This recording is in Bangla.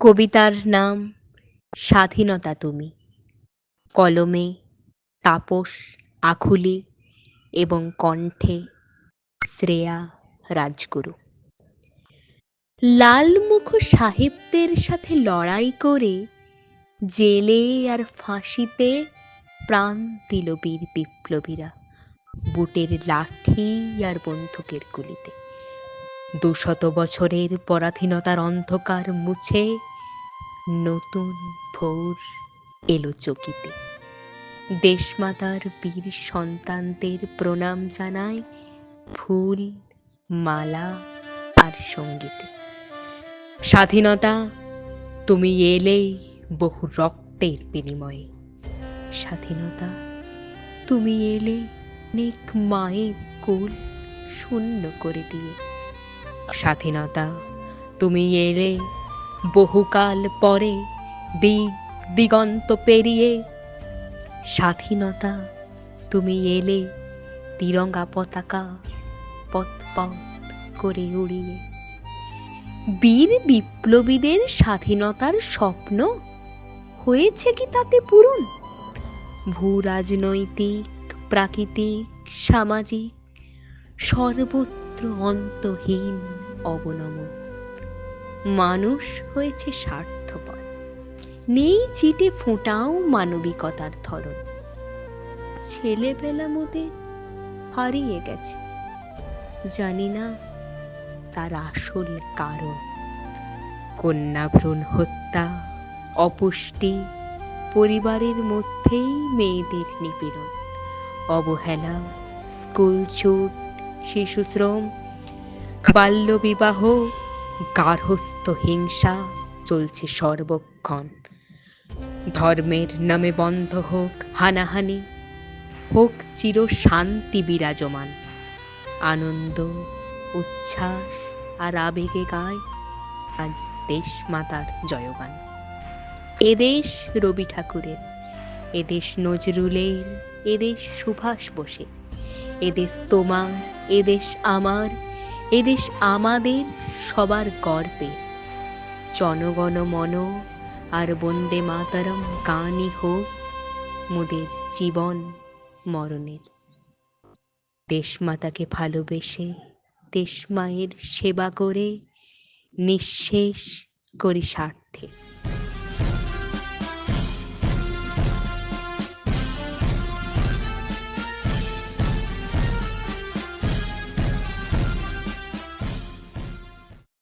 কবিতার নাম স্বাধীনতা তুমি। কলমে তাপস আখুলি এবং কণ্ঠে শ্রেয়া রাজগুরু। লালমুখ সাহেবদের সাথে লড়াই করে জেলে আর ফাঁসিতে প্রাণ দিল বীর বিপ্লবীরা। বুটের লাঠি আর বন্দুকের গুলিতে। দুশত বছরের পরাধীনতার অন্ধকার মুছে নতুন ভোর এলো চকিতে। দেশমাতার বীর সন্তানদের প্রণাম জানায় ফুল, মালা আর সঙ্গীতে। স্বাধীনতা, তুমি এলে বহু রক্তের বিনিময়ে। স্বাধীনতা, তুমি এলে অনেক মায়ের কোল শূন্য করে দিয়ে। স্বাধীনতা। তুমি এলে, বহুকাল পরে দিক দিগন্ত পেরিয়ে। স্বাধীনতা, তুমি এলে, তিরঙ্গা পতাকা পথ পথ করে উড়িয়ে। বীর বিপ্লবীদের স্বাধীনতার স্বপ্ন হয়েছে কি তাতে পূরণ? ভূ রাজনৈতিক প্রাকৃতিক, সামাজিক, সর্বত্র অন্তহীন অবনমন। মানুষ হয়েছে স্বার্থপর। নেই চিটে ফোঁটাও মানবিকতার ধরন। ছেলেবেলা মোদের হারিয়ে গেছে। জানি না তার আসল কারণ। কন্যা ভ্রূণ হত্যা, অপুষ্টি, পরিবারের মধ্যেই মেয়েদের নিপীড়ন, অবহেলা, স্কুল ছুট শিশুশ্রম, বাল্যবিবাহ গার্হস্থ হিংসা চলছে সর্বক্ষণ। ধর্মের নামে বন্ধ হোক হানাহানি, হোক চির শান্তি বিরাজমান। আনন্দ, উচ্ছ্বাস আর আবেগে গায় আজ দেশ মাতার জয়গান। এদেশ রবি ঠাকুরের এদেশ নজরুলের এদেশ সুভাষ বসে এদেশ তোমার এদেশ আমার এদেশ আমাদের সবার গর্বে। জনগণ মন, আর বন্দে মাতারম গানই হোক মোদের জীবন মরণের। দেশমাতাকে ভালোবেসে দেশমায়ের সেবা করে, নিঃশেষ করি স্বার্থে।